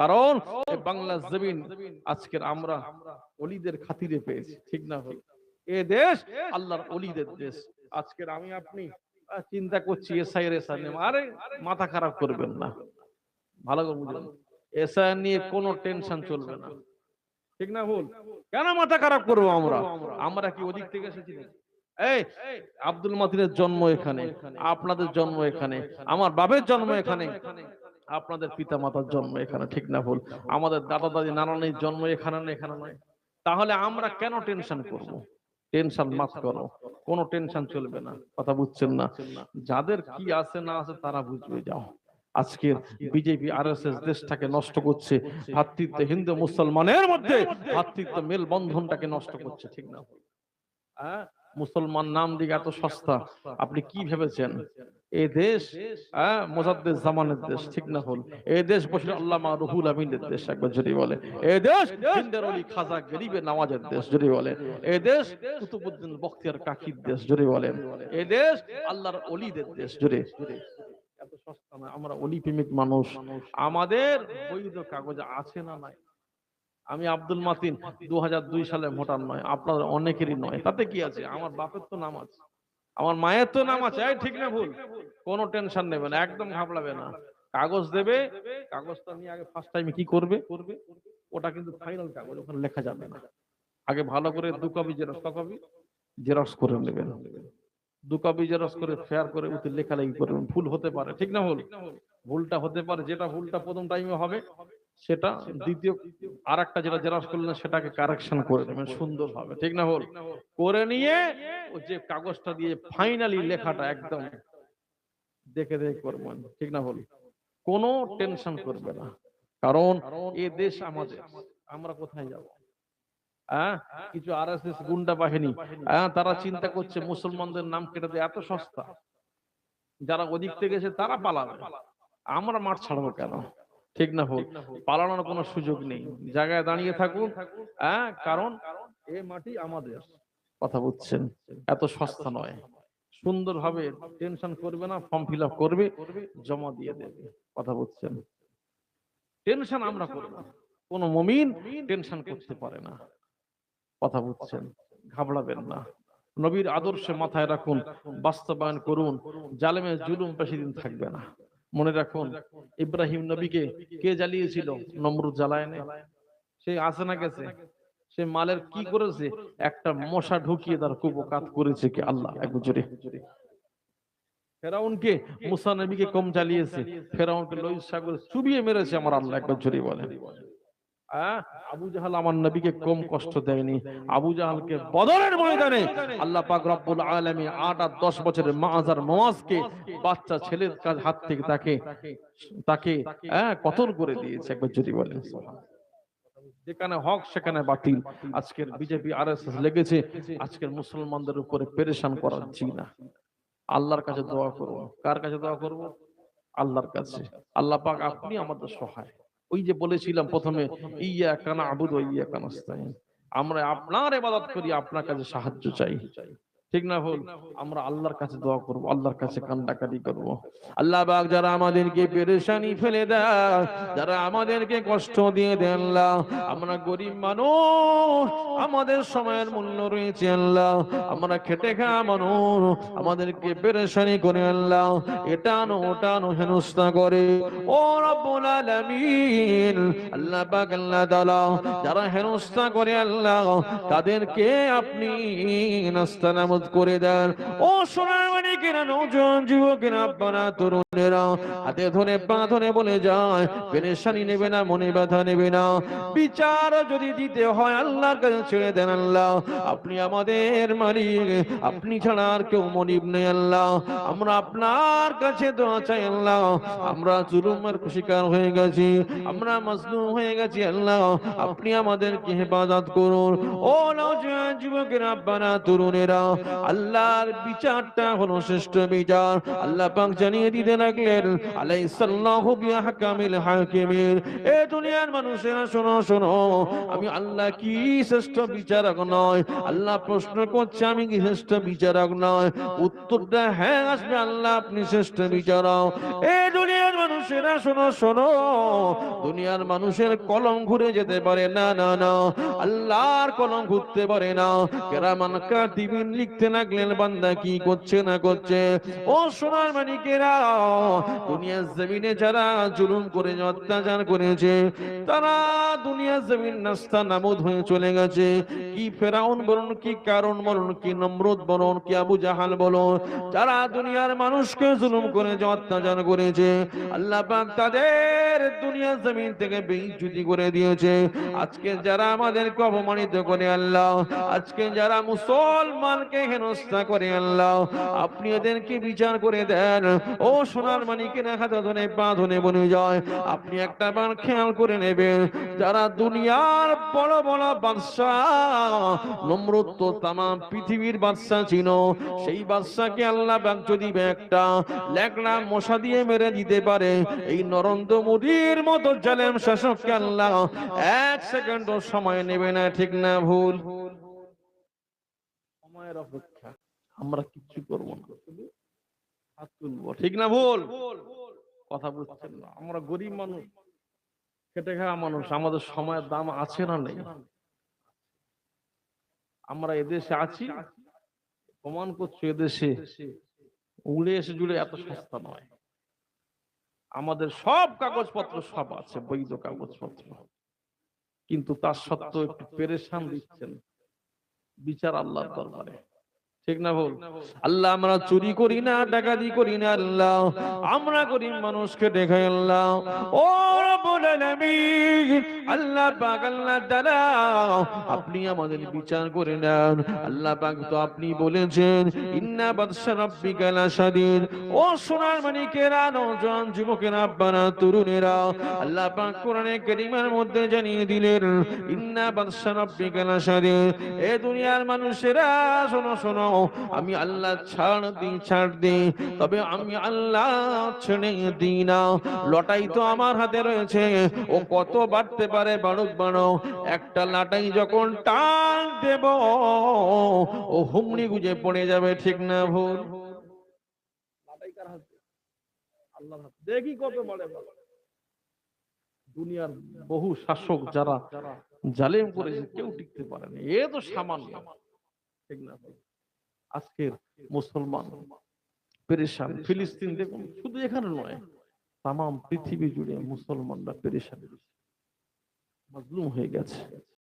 কারণ বাংলা জমিন আজকের আমরা অলিদের খাতিরে পেয়েছি ঠিক না হল এ দেশ আল্লাহর অলিদের দেশ। আজকের আমি আপনি চিন্তা করছি এসআই এর এসআই আরে মাথা খারাপ করবেন না। ভালো করে বুঝলেন এসআই নিয়ে কোনো টেনশন চলবে না। ঠিক না ভুল কেন মাথা খারাপ করব আমরা? আমরা? কি ওদিক থেকে এসেছি এই আব্দুল মাতিনের জন্ম এখানে। আপনাদের জন্ম এখানে। আমার বাবের জন্ম এখানে। আপনাদের পিতা মাতার জন্ম এখানে ঠিক না ভুল। আমাদের দাদা দাদি নানানির জন্ম এখানে না এখানে নয়। তাহলে আমরা কেন টেনশন করব? টেনশন মাফ করো, কোনো টেনশন চলবে না। কথা বুঝছেন না? যাদের কি আছে না আছে তারা বুঝবে, যাও। আজকের বিজেপি আর এস এস দেশটাকে নষ্ট করছে। ভাতৃত্ব হিন্দু, মুসলমানের মধ্যে ভাতৃত্ব মেল বন্ধনটাকে নষ্ট করছে, ঠিক না হ্যাঁ? মুসলমান নাম দিকে এত সস্তা। আপনি কি ভেবেছেন? এ দেশ হ্যাঁ জামানের দেশ, ঠিক না হল এই দেশ বসে আল্লামা রুহুল আমিনের দেশ, একবার যদি বলে। এই দেশ অলি খাজা গরিবে নামাজের দেশ, যদি বলে। এ দেশ কুতুবুদ্দিন বখতিয়ার কাকির দেশ, যদি বলেন এই দেশ আল্লাহর অলিদের দেশ জুড়ে এত সস্তা না, আমরা অলি মানুষ। আমাদের বৈধ কাগজ আছে না নাই? আমি আব্দুল মাতিন দু হাজার দুই সালে ভোটার নয়, আপনাদের অনেকেরই নয়। তাতে কি আছে? আমার বাপের তো নাম আছে। আমার মায়ের তো নাম আছে ঠিক না ভুল। কোনো টেনশন নেবে না, একদম ঘাবড়াবে না। কাগজ দেবে, কাগজটা নিয়ে আগে ফার্স্ট টাইমে কি করবে? করবে ওটা কিন্তু ফাইনাল কাগজ, ওখানে লেখা যাবে না। আগে ভালো করে দু কপি জেরক্স কপি জেরক্স করে নেবেন। দু কপি জেরক্স করে ফেয়ার করে ওতে লেখালেখি করবেন ভুল হতে পারে, ঠিক না ভুল? ভুলটা হতে পারে, যেটা ভুলটা প্রথম টাইমে হবে সেটা দ্বিতীয় আর একটা যেটা জেরক্স করলেন সেটাকে কারেকশন করে দেবেন সুন্দর হবে ঠিক না হল করে নিয়ে ও যে কাগজটা দিয়ে ফাইনালি লেখাটা একদম দেখে দেখে করবেন ঠিক না হল কোনো টেনশন করবে না। কারণ এ দেশ আমাদের। আমরা কোথায় যাব? হ্যাঁ কিছু আর এস এস গুন্ডা বাহিনী। হ্যাঁ তারা চিন্তা করছে মুসলমানদের নাম কেটে দেয় এত সস্তা। যারা ওদিক থেকে গেছে তারা পালাবে। আমরা মাঠ ছাড়বো কেন? ঠিক না হোক পালানোর কোনো সুযোগ নেই। জায়গায় দাঁড়িয়ে থাকুন। হ্যাঁ কারণ এ মাটি আমাদের। কথা বুঝছেন? এত সস্তা নয়। সুন্দরভাবে টেনশন করবে না ফর্ম ফিল আপ করবে জমা দিয়ে দেবে। কথা বুঝছেন? টেনশন আমরা করব না। কোনো মমিন টেনশন করতে পারে না। কথা বুঝছেন? ঘাবড়াবেন না। নবীর আদর্শে মাথায় রাখুন বাস্তবায়ন করুন। জালেমে জুলুম বেশি দিন থাকবে না। মনে রাখুন ইব্রাহিম নবীকে কে জ্বালিয়েছিল? নমরুদ জ্বালায় সে আসে না গেছে? সে মালের কি করেছে? একটা মশা ঢুকিয়ে তার কুপকাত করেছে কি আল্লাহ এক জোরে ফেরাউনকে মুসা নবীকে কম জ্বালিয়েছে। ফেরাউনকে লোহিত সাগরে চুবিয়ে মেরেছে আমার আল্লাহ একবার জোরে বলে আবু জাহাল আমার নবীকে কম কষ্ট দেয়নি। আবু জাহালকে বদরের ময়দানে আল্লাহ পাক রব্বুল আলামিন আট আর দশ বছরের মাজার বাচ্চা ছেলের কাজ হাত থেকে তাকে তাকে হ্যাঁ কতল করে দিয়েছে একবার যদি বলেন যেখানে হক সেখানে বাতিল। আজকের বিজেপি আর এস এস লেগেছে আজকের মুসলমানদের উপরে পেরেশান করার না। আল্লাহর কাছে দোয়া করব। কার কাছে দোয়া করব? আল্লাহর কাছে। আল্লাহ পাক আপনি আমাদের সহায়। ওই যে বলেছিলাম প্রথমে ইয়া কানা আবুদ ইয়া কানাস্তাইন আমরা আপনার এবাদত করি আপনার কাছে সাহায্য চাই। ঠিক না ভুল? আমরা আল্লাহর কাছে দোয়া করব, আল্লাহর কাছে কান্দাকাটি করব। আল্লাহ পাক যারা আমাদেরকে পেরেশানি ফেলে দেয়, যারা আমাদেরকে কষ্ট দিয়ে দেন আমরা গরিব মানুষ, আমাদের সময়ের মূল্য রয়েছে আল্লাহ। আমরা খেটে খাওয়া মানুষ, আমাদেরকে পেরেশানি করে আল্লাহ। এটা আনো ওটা আনো হেনস্থা করে। ও রব্বুল আলামিন, আল্লাহ পাক, আল্লাহ তাআলা যারা হেনস্থা করে আল্লাহ, তাদেরকে আপনি নাস্তানামত করে দেন। ও সোনার মানিকেরা নৌজন যুবকেরা আপনারা তরুণেরা হাতে ধরে পা ধরে বলে যায়, পেরেশানি নেবে না, মনে ব্যথা নেবে না। বিচার যদি দিতে হয় আল্লাহর কাছে ছেড়ে দেন আল্লাহ। আপনি আমাদের মালিক, আপনি ছাড়া আর কেউ মনিব নেই আল্লাহ। আমরা আপনার কাছে দোয়া চাই আল্লাহ। আমরা জুলুমের শিকার হয়ে গেছি, আমরা মজলুম হয়ে গেছি আল্লাহ। আপনি আমাদেরকে হেফাজত করুন। ও নওজোয়ান যুবকেরা আব্বারা তরুণেরা আল্লাহর বিচারটা হলো শ্রেষ্ঠ বিচার। আল্লাহ পাক জানিয়ে দিতে লাগলেন, আলাইসাল্লাহু বিআহকামিল হাকিমিন। এ দুনিয়ার মানুষেরা, শোনো শোনো, আমি আল্লাহ কি শ্রেষ্ঠ বিচারক নয়? আল্লাহ প্রশ্ন করছে, আমি কি শ্রেষ্ঠ বিচারক নয়? উত্তরটা হ্যাঁ আসবে, আল্লাহ আপনি শ্রেষ্ঠ বিচারক। এ দুনিয়ার মানুষেরা, শোনো শোনো, দুনিয়ার মানুষের কলম ঘুরে যেতে পারে। না না না, আল্লাহর কলম ঘুরতে পারে না। কেরামান কাতিবিন লিখতে লাগলেন বান্দা কি করছে না করছে? ও সোনার মানিকেরা, দুনিয়ার জমিনে যারা জুলুম করে অত্যাচার করেছে, তারা দুনিয়ার জমিন নাস্তা নামুদ হয়ে চলে গেছে। কি ফেরাউন বলুন, কি কারণ বলুন, কি নমরুদ বলুন, কি আবু জাহাল বলুন, যারা দুনিয়ার মানুষকে জুলুম করে অত্যাচার করেছে, আল্লাহ তাদের দুনিয়ার জমিন থেকে বেইজ্জতি করে দিয়েছে। আজকে যারা আমাদেরকে অপমানিত করে আল্লাহ, আজকে যারা মুসলমানকে হেনস্থা করে আল্লাহ। আপনি এদেরকে বিচার করে দেন। ও সোনার মানিকের হাতে ধরে পা ধরে বনে যায়। আপনি একটা বার খেয়াল করে নেবেন, যারা দুনিয়ার বড় বড় বাদশাহ নমরুদ তো তামাম পৃথিবীর বাদশাহ ছিল, সেই বাদশাকে আল্লাহ পাক যদি একটা লেগড়া মশা দিয়ে মেরে দিতে পারে, এই নরেন্দ্র মোদীর মতো জালেম শাসককে আল্লাহ এক সেকেন্ড সময় নেবে না, ঠিক না ভুল? সময়ের অপেক্ষা আমরা কিচ্ছু করব না। হাত তুলবো। ঠিক না ভুল? কথা বুঝছেন না। আমরা গরিব মানুষ খেটে খাওয়া মানুষ আমাদের সময়ের দাম আছে না নেই? আমরা এদেশে আছি প্রমাণ করছ এদেশে উড়ে এসে জুড়ে এত সস্তা নয়। আমাদের সব কাগজপত্র সব আছে বৈধ কাগজপত্র। কিন্তু তার সত্ত্বেও একটু পেরেশান দিচ্ছেন। বিচার আল্লাহ দরবারে। ঠিক না ভুল? আল্লাহ আমরা চুরি করি না ডাকাতি করি না আল্লাহ। আমরা করি মানুষকে দেখাই আল্লাহ। ও আপনি আমাদের বিচার করে নেন। আল্লাহ পাক তো আপনি বলেছেন, ইন্না ও সোনার মানিকেরা তরুণেরা, আল্লাহ পাক কোরআনে মধ্যে জানিয়ে দিলেন দুনিয়ার মানুষেরা, শোনো শোনো, আমি আল্লাহ ছাড় দিই ছাড় দিই, তবে আমি আল্লাহ ছেড়ে দিই না। লটাই তো আমার হাতে রয়েছে ও কত বাড়তে পারে, বাড়ুক বাড়ো একটা লাটাই যখন টান দেব, ও হুমড়ি গুজে পড়ে যাবে, ঠিক না ভুল? কেউ টিকতে পারেনি এ তো সামান্য। মুসলমান ফিলিস্তিন দেখুন, শুধু এখানে নয় তাম পৃথিবী জুড়ে মুসলমানরা পেরেশানি মাজলুম হয়ে গেছে।